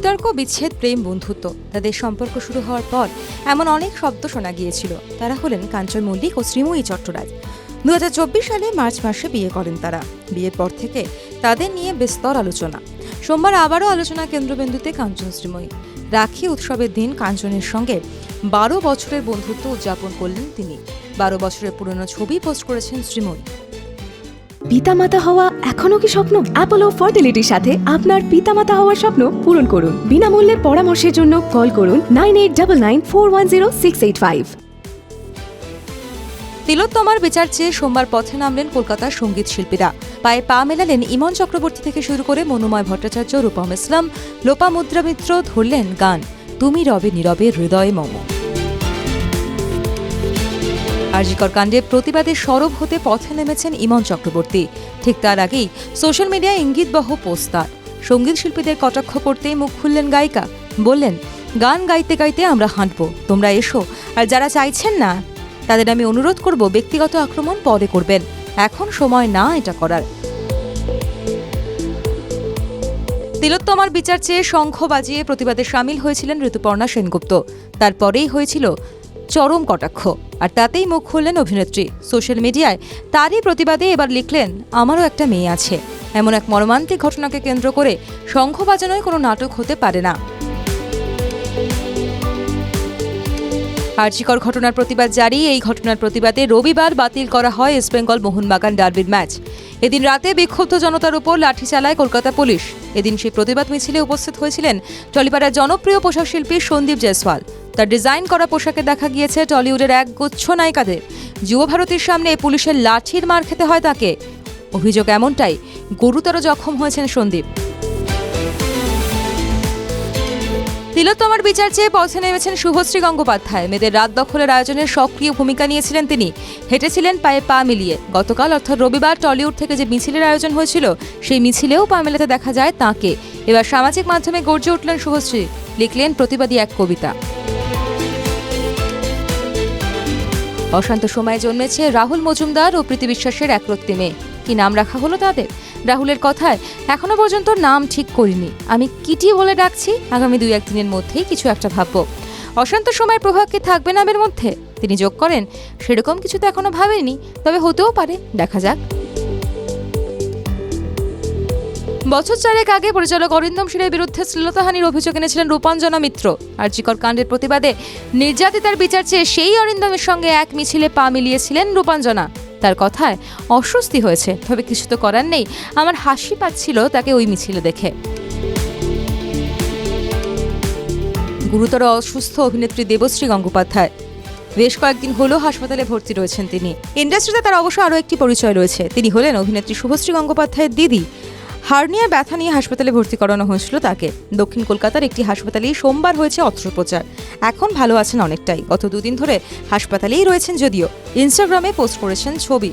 বিতর্ক, বিচ্ছেদ, প্রেম, বন্ধুত্ব তাদের সম্পর্ক শুরু হওয়ার পর এমন অনেক শব্দ শোনা গিয়েছিল। তারা হলেন কাঞ্চন মল্লিক ও শ্রীময়ী চট্টরাজ। দু সালে মার্চ মাসে বিয়ে করেন তারা। বিয়ের পর থেকে তাদের নিয়ে বিস্তর আলোচনা। সোমবার আবারও আলোচনা কেন্দ্রবিন্দুতে কাঞ্চন শ্রীময়ী। রাখি উৎসবের দিন কাঞ্চনের সঙ্গে বারো বছরের বন্ধুত্ব উদযাপন করলেন তিনি। বারো বছরের পুরনো ছবি পোস্ট করেছেন শ্রীময়ী। পিতামাতা হওয়া এখনও কি স্বপ্ন? অ্যাপোলো ফার্টিলিটির সাথে আপনার পিতামাতা হওয়ার স্বপ্ন পূরণ করুন। বিনামূল্যে পরামর্শের জন্য কল করুন nine eight double nine four one zero six eight five. তিলোত্তমার বিচার চেয়ে সোমবার পথে নামলেন কলকাতার সংগীত শিল্পীরা। পায়ে পা মেলালেন ইমন চক্রবর্তী থেকে শুরু করে মনুময় ভট্টাচার্য, রূপম ইসলাম, লোপা মুদ্রা মিত্র ধরলেন গান। তুমি রবে নীরবে হৃদয় মম। আরজিকর কাণ্ডে প্রতিবাদে সরব হতে পথে নেমেছেন ইমন চক্রবর্তী। ঠিক তার আগেই সোশ্যাল মিডিয়ায় ইঙ্গিতবহ পোস্ট সংগীত শিল্পীদের কটাক্ষ করতেই মুখ খুললেন গায়িকা। বললেন, গান গাইতে গাইতে আমরা হাঁটবো, তোমরা এসো। আর যারা চাইছেন না, তাদের আমি অনুরোধ করব ব্যক্তিগত আক্রমণ পরে করবেন। এখন সময় না এটা করার। তিলোত্তমার বিচার চেয়ে শঙ্খ বাজিয়ে প্রতিবাদে সামিল হয়েছিলেন ঋতুপর্ণা সেনগুপ্ত। তারপরেই হয়েছিল চরম কটাক্ষ। আর তাতেই মুখ খুললেন অভিনেত্রী। সোশ্যাল মিডিয়ায় তারই প্রতিবাদে এবার লিখলেন, আমারও একটা মেয়ে আছে। এমন এক মর্মান্তিক ঘটনাকে কেন্দ্র করে শঙ্খ বাজানোয় কোনো নাটক হতে পারে না। আর্যিকর ঘটনার প্রতিবাদ জারি। এই ঘটনার প্রতিবাদে রবিবার বাতিল করা হয় ইস্টবেঙ্গল মোহনবাগান ডার্বির ম্যাচ। এদিন রাতে বিক্ষুব্ধ জনতার উপর লাঠি চালায় কলকাতা পুলিশ। এদিন সেই প্রতিবাদ মিছিলে উপস্থিত হয়েছিলেন টলিপাড়ার জনপ্রিয় পোশাক শিল্পী সন্দীপ জয়সওয়াল। তার ডিজাইন করা পোশাকে দেখা গিয়েছে টলিউডের এক গুচ্ছ নায়িকাদের। যুব ভারতীর সামনে পুলিশের লাঠির মার খেতে হয় তাকে। অভিযোগ এমনটাই গুরুতর জখম হয়েছেন সন্দীপ। তিলোত্তমার বিচার চেয়ে পথে নেমেছেন শুভশ্রী গঙ্গোপাধ্যায়। মেয়েদের রাত দখলের আয়োজনের সক্রিয় ভূমিকা নিয়েছিলেন তিনি। হেঁটেছিলেন পায়ে পা মিলিয়ে। গতকাল, অর্থাৎ রবিবার, টলিউড থেকে যে মিছিলের আয়োজন হয়েছিল, সেই মিছিলেও পা মেলাতে দেখা যায় তাঁকে। এবার সামাজিক মাধ্যমে গর্জে উঠলেন শুভশ্রী। লিখলেন প্রতিবাদী এক কবিতা। অশান্ত সময়ে জন্মেছে রাহুল মজুমদার ও প্রীতি বিশ্বাসের একরত্তি মেয়ে। কি নাম রাখা হলো তাদের? রাহুলের কথায়, এখনও পর্যন্ত নাম ঠিক করিনি। আমি কিটি বলে ডাকছি। আগামী দুই একদিনের মধ্যেই কিছু একটা ভাবব। অশান্ত সময়ের প্রভাব কি থাকবে নামের মধ্যে? তিনি যোগ করেন, সেরকম কিছু তো এখনও ভাবেনি। তবে হতেও পারে। দেখা যাক। বছর চারেক আগে পরিচালক অরিন্দম শীলের বিরুদ্ধে শ্লীলতাহানির অভিযোগ এনেছিলেন রূপাঞ্জনা মিত্র। আর্যিকর কাণ্ডের প্রতিবাদে নির্যাতিতার বিচার চেয়ে সেই অরিন্দমের সঙ্গে এক মিছিলে পা মিলিয়েছিলেন রূপাঞ্জনা। তার কথায়, অস্বস্তি হয়েছে, তবে কিছু তো করার নেই। আমার হাসি পাচ্ছিল তাকে ওই মিছিলে দেখে। গুরুতর অসুস্থ অভিনেত্রী দেবশ্রী গঙ্গোপাধ্যায়। বেশ কয়েকদিন হলো হাসপাতালে ভর্তি রয়েছেন তিনি। ইন্ডাস্ট্রিতে তার অবশ্য আরও একটি পরিচয় রয়েছে। তিনি হলেন অভিনেত্রী শুভশ্রী গঙ্গোপাধ্যায়ের দিদি। হার্নিয়ার ব্যথা নিয়ে হাসপাতালে ভর্তি করানো হয়েছিল তাকে। দক্ষিণ কলকাতার একটি হাসপাতালে সোমবার হয়েছে অস্ত্রোপচার। এখন ভালো আছেন অনেকটাই। গত দুদিন ধরে হাসপাতালেই রয়েছেন যদিও। ইনস্টাগ্রামে পোস্ট করেছেন ছবি।